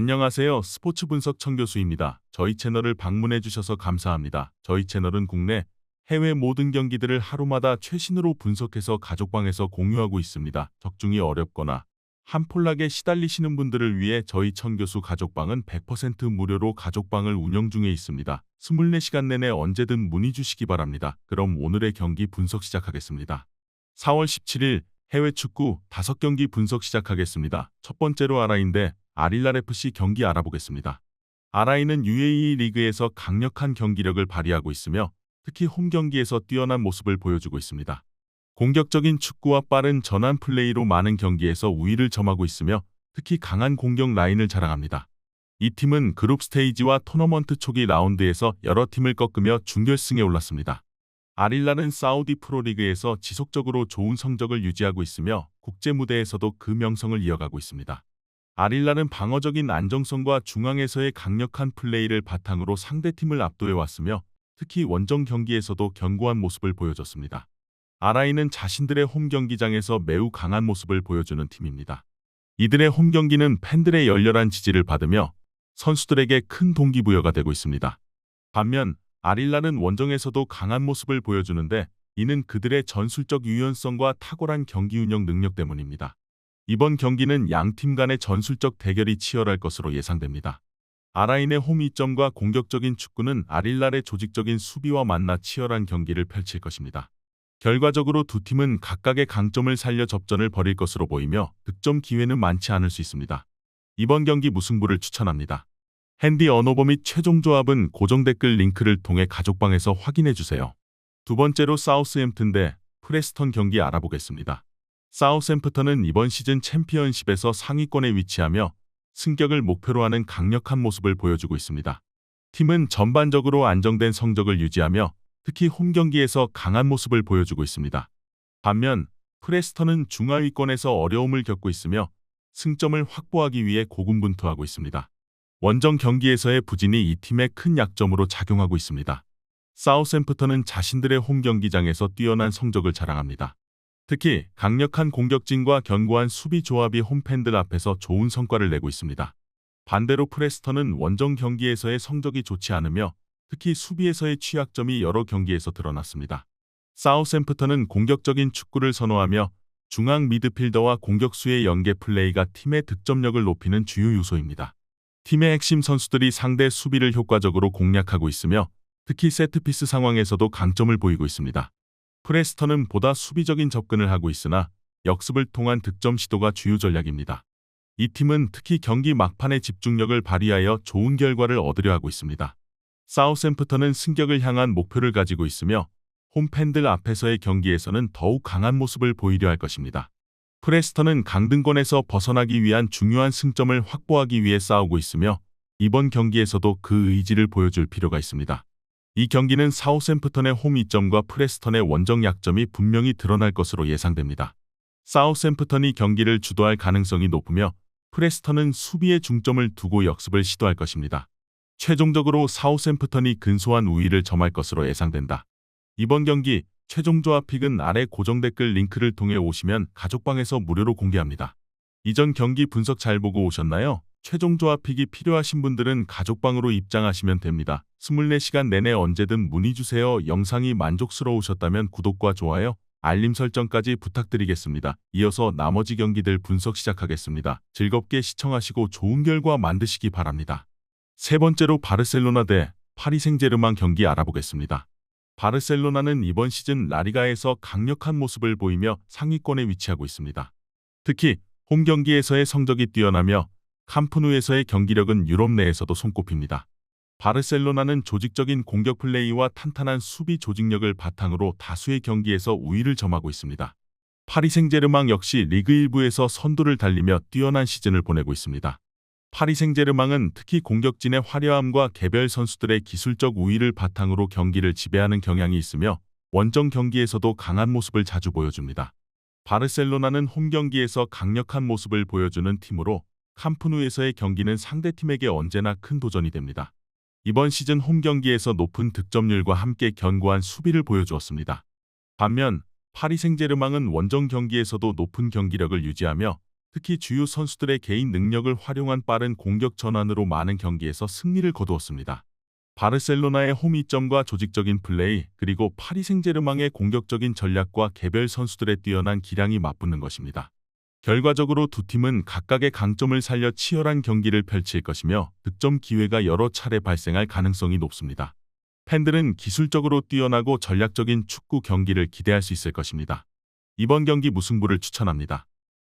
안녕하세요. 스포츠 분석 청 교수입니다. 저희 채널을 방문해 주셔서 감사합니다. 저희 채널은 국내, 해외 모든 경기들을 하루마다 최신으로 분석해서 가족방에서 공유하고 있습니다. 적중이 어렵거나 한 폴락에 시달리시는 분들을 위해 저희 청교수 가족방은 100% 무료로 가족방을 운영 중에 있습니다. 24시간 내내 언제든 문의 주시기 바랍니다. 그럼 오늘의 경기 분석 시작하겠습니다. 4월 17일 해외 축구 5경기 분석 시작하겠습니다. 첫 번째로 아라인데 FC 경기 알아보겠습니다. 아라이는 UAE 리그에서 강력한 경기력을 발휘하고 있으며 특히 홈 경기에서 뛰어난 모습을 보여주고 있습니다. 공격적인 축구와 빠른 전환 플레이로 많은 경기에서 우위를 점하고 있으며 특히 강한 공격 라인을 자랑합니다. 이 팀은 그룹 스테이지와 토너먼트 초기 라운드에서 여러 팀을 꺾으며 준결승에 올랐습니다. 아릴랄은 사우디 프로리그에서 지속적으로 좋은 성적을 유지하고 있으며 국제 무대에서도 그 명성을 이어가고 있습니다. 아릴랄은 방어적인 안정성과 중앙에서의 강력한 플레이를 바탕으로 상대팀을 압도해 왔으며 특히 원정 경기에서도 견고한 모습을 보여줬습니다. 아라이는 자신들의 홈 경기장에서 매우 강한 모습을 보여주는 팀입니다. 이들의 홈 경기는 팬들의 열렬한 지지를 받으며 선수들에게 큰 동기부여가 되고 있습니다. 반면 아릴라는 원정에서도 강한 모습을 보여주는데 이는 그들의 전술적 유연성과 탁월한 경기 운영 능력 때문입니다. 이번 경기는 양팀 간의 전술적 대결이 치열할 것으로 예상됩니다. 아라인의 홈 이점과 공격적인 축구는 아릴랄의 조직적인 수비와 만나 치열한 경기를 펼칠 것입니다. 결과적으로 두 팀은 각각의 강점을 살려 접전을 벌일 것으로 보이며 득점 기회는 많지 않을 수 있습니다. 이번 경기 무승부를 추천합니다. 핸디 언어버 및 최종 조합은 고정 댓글 링크를 통해 가족방에서 확인해 주세요. 두 번째로 사우스햄튼 대 프레스턴 경기 알아보겠습니다. 사우스햄프턴은 이번 시즌 챔피언십에서 상위권에 위치하며 승격을 목표로 하는 강력한 모습을 보여주고 있습니다. 팀은 전반적으로 안정된 성적을 유지하며 특히 홈 경기에서 강한 모습을 보여주고 있습니다. 반면 프레스턴은 중하위권에서 어려움을 겪고 있으며 승점을 확보하기 위해 고군분투하고 있습니다. 원정 경기에서의 부진이 이 팀의 큰 약점으로 작용하고 있습니다. 사우샘프턴은 자신들의 홈 경기장에서 뛰어난 성적을 자랑합니다. 특히 강력한 공격진과 견고한 수비 조합이 홈팬들 앞에서 좋은 성과를 내고 있습니다. 반대로 프레스턴은 원정 경기에서의 성적이 좋지 않으며 특히 수비에서의 취약점이 여러 경기에서 드러났습니다. 사우샘프턴은 공격적인 축구를 선호하며 중앙 미드필더와 공격수의 연계 플레이가 팀의 득점력을 높이는 주요 요소입니다. 팀의 핵심 선수들이 상대 수비를 효과적으로 공략하고 있으며 특히 세트피스 상황에서도 강점을 보이고 있습니다. 프레스턴은 보다 수비적인 접근을 하고 있으나 역습을 통한 득점 시도가 주요 전략입니다. 이 팀은 특히 경기 막판의 집중력을 발휘하여 좋은 결과를 얻으려 하고 있습니다. 사우샘프턴은 승격을 향한 목표를 가지고 있으며 홈팬들 앞에서의 경기에서는 더욱 강한 모습을 보이려 할 것입니다. 프레스턴은 강등권에서 벗어나기 위한 중요한 승점을 확보하기 위해 싸우고 있으며 이번 경기에서도 그 의지를 보여줄 필요가 있습니다. 이 경기는 사우샘프턴의 홈 이점과 프레스턴의 원정 약점이 분명히 드러날 것으로 예상됩니다. 사우샘프턴이 경기를 주도할 가능성이 높으며 프레스턴은 수비에 중점을 두고 역습을 시도할 것입니다. 최종적으로 사우샘프턴이 근소한 우위를 점할 것으로 예상된다. 이번 경기 최종 조합 픽은 아래 고정 댓글 링크를 통해 오시면 가족방에서 무료로 공개합니다. 이전 경기 분석 잘 보고 오셨나요? 최종 조합 픽이 필요하신 분들은 가족방으로 입장하시면 됩니다. 24시간 내내 언제든 문의 주세요. 영상이 만족스러우셨다면 구독과 좋아요, 알림 설정까지 부탁드리겠습니다. 이어서 나머지 경기들 분석 시작하겠습니다. 즐겁게 시청하시고 좋은 결과 만드시기 바랍니다. 세 번째로 바르셀로나 대 파리 생제르맹 경기 알아보겠습니다. 바르셀로나는 이번 시즌 라리가에서 강력한 모습을 보이며 상위권에 위치하고 있습니다. 특히 홈 경기에서의 성적이 뛰어나며 캄프누에서의 경기력은 유럽 내에서도 손꼽힙니다. 바르셀로나는 조직적인 공격 플레이와 탄탄한 수비 조직력을 바탕으로 다수의 경기에서 우위를 점하고 있습니다. 파리 생제르맹 역시 리그 1부에서 선두를 달리며 뛰어난 시즌을 보내고 있습니다. 파리 생제르맹은 특히 공격진의 화려함과 개별 선수들의 기술적 우위를 바탕으로 경기를 지배하는 경향이 있으며 원정 경기에서도 강한 모습을 자주 보여줍니다. 바르셀로나는 홈 경기에서 강력한 모습을 보여주는 팀으로 캄프 누에서의 경기는 상대팀에게 언제나 큰 도전이 됩니다. 이번 시즌 홈 경기에서 높은 득점률과 함께 견고한 수비를 보여주었습니다. 반면 파리 생제르맹은 원정 경기에서도 높은 경기력을 유지하며 특히 주요 선수들의 개인 능력을 활용한 빠른 공격 전환으로 많은 경기에서 승리를 거두었습니다. 바르셀로나의 홈이점과 조직적인 플레이, 그리고 파리 생제르맹의 공격적인 전략과 개별 선수들의 뛰어난 기량이 맞붙는 것입니다. 결과적으로 두 팀은 각각의 강점을 살려 치열한 경기를 펼칠 것이며 득점 기회가 여러 차례 발생할 가능성이 높습니다. 팬들은 기술적으로 뛰어나고 전략적인 축구 경기를 기대할 수 있을 것입니다. 이번 경기 무승부를 추천합니다.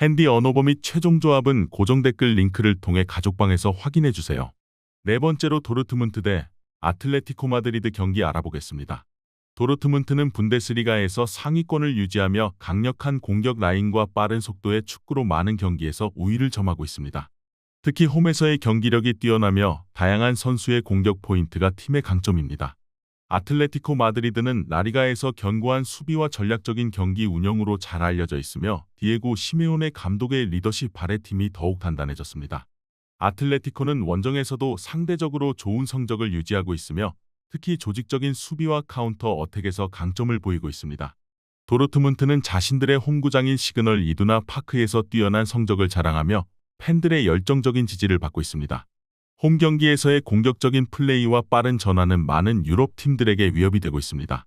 핸디 언어버 및 최종 조합은 고정 댓글 링크를 통해 가족방에서 확인해 주세요. 네 번째로 도르트문트 대 아틀레티코 마드리드 경기 알아보겠습니다. 도르트문트는 분데스리가에서 상위권을 유지하며 강력한 공격 라인과 빠른 속도의 축구로 많은 경기에서 우위를 점하고 있습니다. 특히 홈에서의 경기력이 뛰어나며 다양한 선수의 공격 포인트가 팀의 강점입니다. 아틀레티코 마드리드는 라리가에서 견고한 수비와 전략적인 경기 운영으로 잘 알려져 있으며 디에고 시메온의 감독의 리더십 아래 팀이 더욱 단단해졌습니다. 아틀레티코는 원정에서도 상대적으로 좋은 성적을 유지하고 있으며 특히 조직적인 수비와 카운터 어택에서 강점을 보이고 있습니다. 도르트문트는 자신들의 홈구장인 시그널 이두나 파크에서 뛰어난 성적을 자랑하며 팬들의 열정적인 지지를 받고 있습니다. 홈 경기에서의 공격적인 플레이와 빠른 전환은 많은 유럽 팀들에게 위협이 되고 있습니다.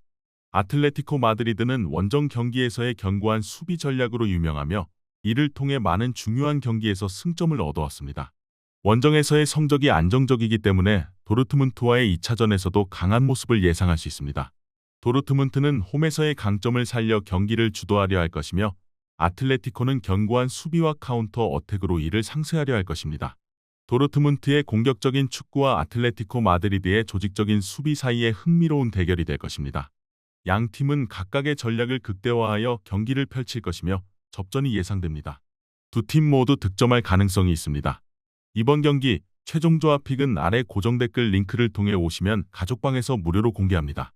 아틀레티코 마드리드는 원정 경기에서의 견고한 수비 전략으로 유명하며 이를 통해 많은 중요한 경기에서 승점을 얻어왔습니다. 원정에서의 성적이 안정적이기 때문에 도르트문트와의 2차전에서도 강한 모습을 예상할 수 있습니다. 도르트문트는 홈에서의 강점을 살려 경기를 주도하려 할 것이며 아틀레티코는 견고한 수비와 카운터 어택으로 이를 상쇄하려 할 것입니다. 도르트문트의 공격적인 축구와 아틀레티코 마드리드의 조직적인 수비 사이의 흥미로운 대결이 될 것입니다. 양 팀은 각각의 전략을 극대화하여 경기를 펼칠 것이며 접전이 예상됩니다. 두 팀 모두 득점할 가능성이 있습니다. 이번 경기 최종 조합 픽은 아래 고정 댓글 링크를 통해 오시면 가족방에서 무료로 공개합니다.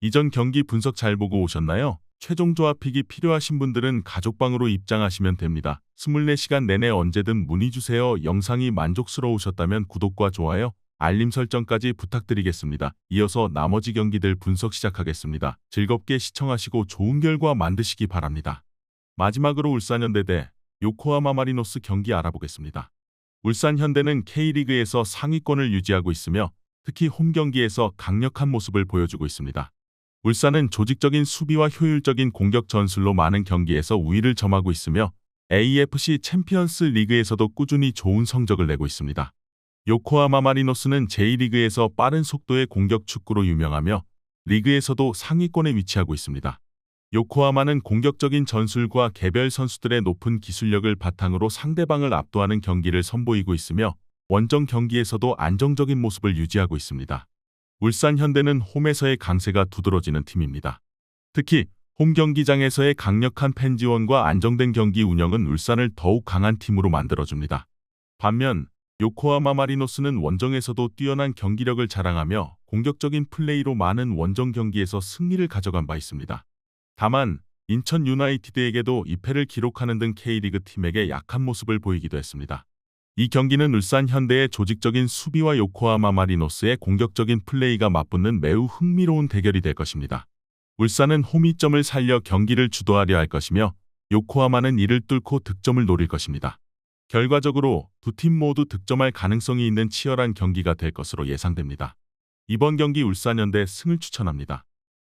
이전 경기 분석 잘 보고 오셨나요? 최종 조합 픽이 필요하신 분들은 가족방으로 입장하시면 됩니다. 24시간 내내 언제든 문의 주세요. 영상이 만족스러우셨다면 구독과 좋아요, 알림 설정까지 부탁드리겠습니다. 이어서 나머지 경기들 분석 시작하겠습니다. 즐겁게 시청하시고 좋은 결과 만드시기 바랍니다. 마지막으로 울산현대 대 요코하마 마리노스 경기 알아보겠습니다. 울산 현대는 K리그에서 상위권을 유지하고 있으며 특히 홈 경기에서 강력한 모습을 보여주고 있습니다. 울산은 조직적인 수비와 효율적인 공격 전술로 많은 경기에서 우위를 점하고 있으며 AFC 챔피언스 리그에서도 꾸준히 좋은 성적을 내고 있습니다. 요코하마 마리노스는 제1리그에서 빠른 속도의 공격 축구로 유명하며 리그에서도 상위권에 위치하고 있습니다. 요코하마는 공격적인 전술과 개별 선수들의 높은 기술력을 바탕으로 상대방을 압도하는 경기를 선보이고 있으며 원정 경기에서도 안정적인 모습을 유지하고 있습니다. 울산 현대는 홈에서의 강세가 두드러지는 팀입니다. 특히 홈 경기장에서의 강력한 팬 지원과 안정된 경기 운영은 울산을 더욱 강한 팀으로 만들어줍니다. 반면 요코하마 마리노스는 원정에서도 뛰어난 경기력을 자랑하며 공격적인 플레이로 많은 원정 경기에서 승리를 가져간 바 있습니다. 다만 인천 유나이티드에게도 2패를 기록하는 등 K리그 팀에게 약한 모습을 보이기도 했습니다. 이 경기는 울산 현대의 조직적인 수비와 요코하마 마리노스의 공격적인 플레이가 맞붙는 매우 흥미로운 대결이 될 것입니다. 울산은 홈이점을 살려 경기를 주도하려 할 것이며 요코하마는 이를 뚫고 득점을 노릴 것입니다. 결과적으로 두 팀 모두 득점할 가능성이 있는 치열한 경기가 될 것으로 예상됩니다. 이번 경기 울산현대 승을 추천합니다.